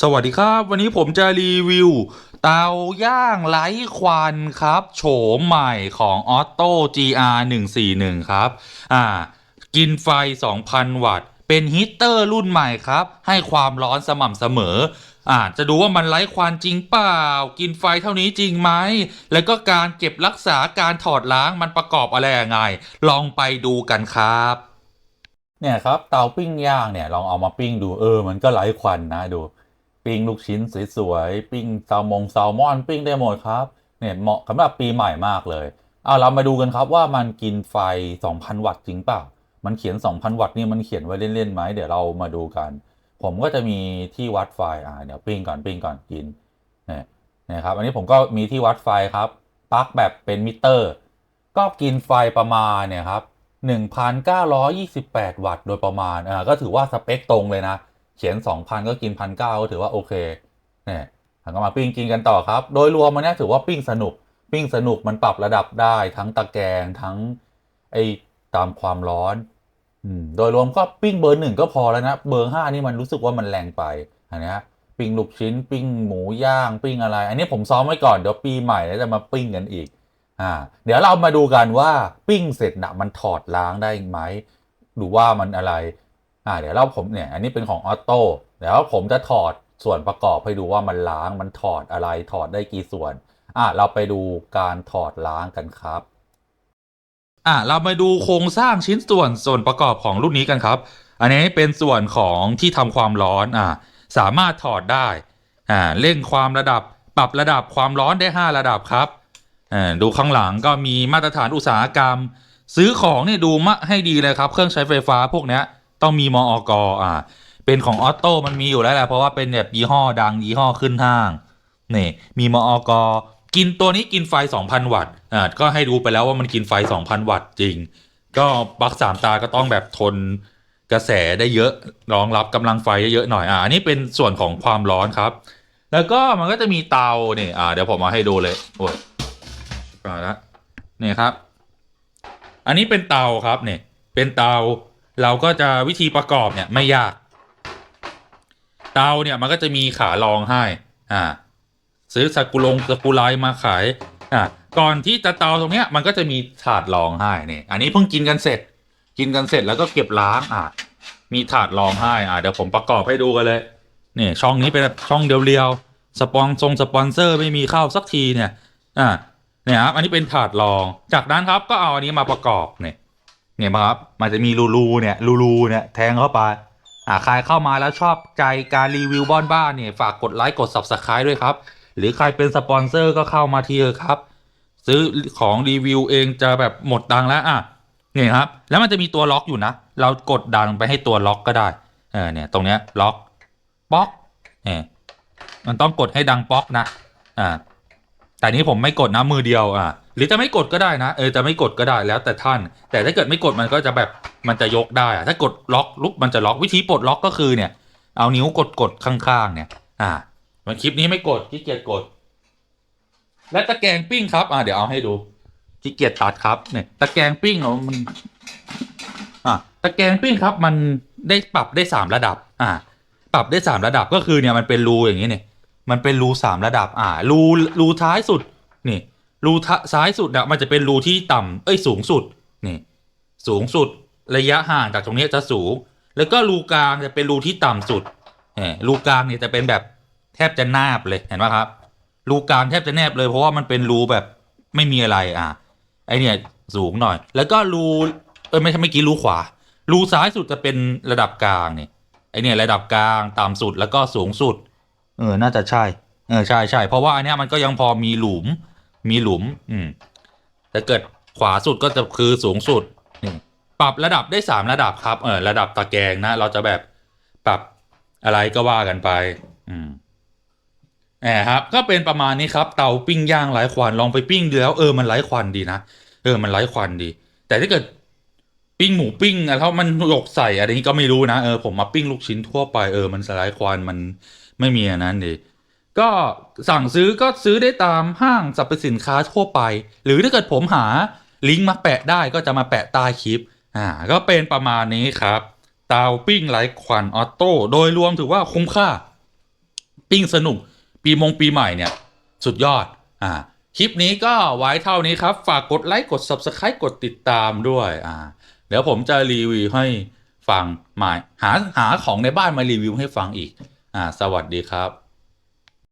สวัสดีครับ วันนี้ผมจะรีวิว เตาย่างไร้ควันครับ โฉมใหม่ของ Otto GR 141ครับ อ่า กินไฟ 2,000 วัตต์ เป็นฮีตเตอร์รุ่นใหม่ครับ ให้ความร้อนสม่ำเสมอ อ่า จะดูว่ามันไร้ควันจริงเปล่า กินไฟเท่านี้จริงไหม แล้วก็การเก็บรักษาการถอดล้างมันประกอบอะไรยังไง ลองไปดูกันครับเนี่ยครับเตาปิ้งย่างเนี่ยลองเอามาปิ้งดูเออ มันก็ไร้ควันนะดู ปิ้งลูกชิ้นสวยๆ ปิ้งแซลมงแซลมอนปิ้งได้หมดครับ เนี่ยเหมาะสำหรับปีใหม่มากเลยเอาเรามาดูกันครับว่ามันกินไฟ 2,000 วัตต์จริงเปล่า มันเขียน 2,000 วัตต์นี่มันเขียนไว้เล่นๆไหมเดี๋ยวเรามาดูกัน ผมก็จะมีที่วัดไฟอ่าเดี๋ยวปิ้งก่อนปิ้งก่อนกินเนี่ยนะครับอันนี้ผมก็มีที่วัดไฟครับปลั๊กแบบเป็นมิเตอร์ ก็กินไฟประมาณเนี่ยครับ1,928 วัตต์โดยประมาณอ่าก็ถือว่าสเปคตรงเลยนะ เขียน 2,000 ก็กิน1,900ก็ถือว่าโอเคเนี่ยแล้วก็มาปิ้งกินกันต่อครับ โดยรวมมันเนี่ยถือว่าปิ้งสนุก ปิ้งสนุกมันปรับระดับได้ทั้งตะแกรงทั้งไอ้ตามความร้อนอืมโดยรวมก็ปิ้งเบอร์หนึ่งก็พอแล้วนะเบอร์ห้านี่มันรู้สึกว่ามันแรงไปอันนี้ปิ้งลูกชิ้น ปิ้งหมูย่าง ปิ้งอะไร อันนี้ผมซ้อมไว้ก่อนเดี๋ยวปีใหม่แล้วจะมาปิ้งกันอีกอ่าเดี๋ยวเรามาดูกันว่าปิ้งเสร็จนะมันถอดล้างได้ไหมหรือว่ามันอะไร อ่าเดี๋ยวเราผมเนี่ยอันนี้เป็นของออโต้เดี๋ยวผมจะถอดส่วนประกอบให้ดูว่ามันล้างมันถอดอะไรถอดได้กี่ส่วนอ่าเราไปดูการถอดล้างกันครับอ่าเรามาดูโครงสร้างชิ้นส่วนส่วนประกอบของรุ่นนี้กันครับ อันนี้เป็นส่วนของที่ทำความร้อนอ่าสามารถถอดได้อ่าเร่งความระดับปรับระดับความร้อนได้ 5 ระดับครับอ่าดูข้างหลังก็มีมาตรฐานอุตสาหกรรม ซื้อของเนี่ยดูมะให้ดีเลยครับ เครื่องใช้ไฟฟ้าพวกเนี้ย ต้องมีมออกอ่า เป็นของออโต้มันมีอยู่แล้วแหละเพราะว่าเป็นแบบยี่ห้อดังยี่ห้อขึ้นห้างนี่มีมออกกินตัวนี้กินไฟ 2,000 วัตต์อ่าก็ให้ดูไปแล้วว่ามันกินไฟ 2,000 วัตต์จริง ก็ปลั๊กสามตาก็ต้องแบบทนกระแสได้เยอะรองรับกำลังไฟเยอะๆหน่อยอ่าอันนี้เป็นส่วนของความร้อนครับ แล้วก็มันก็จะมีเตาเนี่ยอ่าเดี๋ยวผมมาให้ดูเลยโอ้ยมาแล้วนี่ยครับ อันนี้เป็นเตาครับเนี่ยเป็นเตา เราก็จะวิธีประกอบเนี่ยไม่ยาก เตาเนี่ยมันก็จะมีขารองให้ อ่า ซื้อสกุลงสกุไลมาขาย อ่า ก่อนที่จะเตาตรงเนี้ยมันก็จะมีถาดรองให้เนี่ย อันนี้เพิ่งกินกันเสร็จ กินกันเสร็จแล้วก็เก็บล้าง อ่า มีถาดรองให้ อ่าเดี๋ยวผมประกอบให้ดูกันเลยเนี่ยช่องนี้เป็นช่องเดียวๆ สปอนทรงสปอนเซอร์ไม่มีเข้าสักทีเนี่ย อ่า เนี่ยครับ อันนี้เป็นถาดรอง จากนั้นครับก็เอาอันนี้มาประกอบเนี่ย เนี่ยครับ มันจะมีรูรูๆเนี่ยรูรูๆเนี่ยแทงเข้าไป อ่าใครเข้ามาแล้วชอบใจการรีวิวบ้านบ้านเนี่ยฝากกดไลค์กด subscribe ด้วยครับ หรือใครเป็นสปอนเซอร์ก็เข้ามาทีเถอะครับ ซื้อของรีวิวเองจะแบบหมดตังแล้วอะเนี่ยครับ แล้วมันจะมีตัวล็อกอยู่นะ เรากดดันไปให้ตัวล็อกก็ได้ เออเนี่ยตรงเนี้ยล็อกป๊อกเนี่ยมันต้องกดให้ดังป๊อกนะ อ่า แต่นี้ผมไม่กดนะมือเดียวอ่า หรือจะไม่กดก็ได้นะ เออจะไม่กดก็ได้แล้วแต่ท่าน แต่ถ้าเกิดไม่กดมันก็จะแบบมันจะยกได้อะถ้ากดล็อกลุกมันจะล็อกวิธีปลดล็อกก็คือเนี่ย เอานิ้วกดกดข้างๆ เนี่ย อ่ามันคลิปนี้ไม่กดขี้เกียจกด และตะแกรงปิ้งครับอ่าเดี๋ยวเอาให้ดูขี้เกียจตัดครับเนี่ยตะแกรงปิ้งเอามันอ่าตะแกรงปิ้งครับมันได้ปรับได้สามระดับ อ่า ปรับได้สามระดับก็คือเนี่ยมันเป็นรูอย่างนี้เนี่ยมันเป็นรูสามระดับ อ่ารูรูท้ายสุดนี่ รูทะซ้ายสุดเนี่ยมันจะเป็นรูที่ต่ำเอ้ยสูงสุดนี่สูงสุดระยะห่างจากตรงนี้จะสูง แล้วก็รูกลางจะเป็นรูที่ต่ำสุดเออรูกลางเนี่ยจะเป็นแบบแทบจะแนบเลยเห็นไหมครับ รูกลางแทบจะแนบเลยเพราะว่ามันเป็นรูแบบไม่มีอะไรอะไอเนี่ยสูงหน่อย แล้วก็รูเออไม่ใช่เมื่อกี้รูขวา รูซ้ายสุดจะเป็นระดับกลางเนี่ยไอเนี่ยระดับกลางต่ำสุดแล้วก็สูงสุด เออ น่าจะใช่ เออ ใช่ใช่ เพราะว่าอันเนี้ยมันก็ยังพอมีหลุม มีหลุม อืมแต่เกิดขวาสุดก็จะคือสูงสุดนี่ปรับระดับได้สามระดับครับ เออระดับตะแกรงนะ เราจะแบบปรับอะไรก็ว่ากันไป อืมแอบครับ ก็เป็นประมาณนี้ครับ เตาปิ้งย่างไร้ควันลองไปปิ้งดูแล้ว เออมันไร้ควันดีนะ เออมันไร้ควันดี แต่ถ้าเกิดปิ้งหมูปิ้งแล้วมันหยกใส่อะไรนี้ก็ไม่รู้นะ เออผมมาปิ้งลูกชิ้นทั่วไปเออมันสไลด์ควันมันไม่มีอันนั้นดี ก็สั่งซื้อก็ซื้อได้ตามห้างสรรพสินค้าทั่วไป หรือถ้าเกิดผมหาลิงก์มาแปะได้ก็จะมาแปะใต้คลิป อ่า ก็เป็นประมาณนี้ครับ เตาปิ้งไร้ควันออโต้ โดยรวมถือว่าคุ้มค่า ปิ้งสนุก ปีมงปีใหม่เนี่ย สุดยอด อ่า คลิปนี้ก็ไว้เท่านี้ครับ ฝากกดไลค์กด subscribe กดติดตามด้วย อ่า เดี๋ยวผมจะรีวิวให้ฟังใหม่หาหาของในบ้านมารีวิวให้ฟังอีก อ่า สวัสดีครับ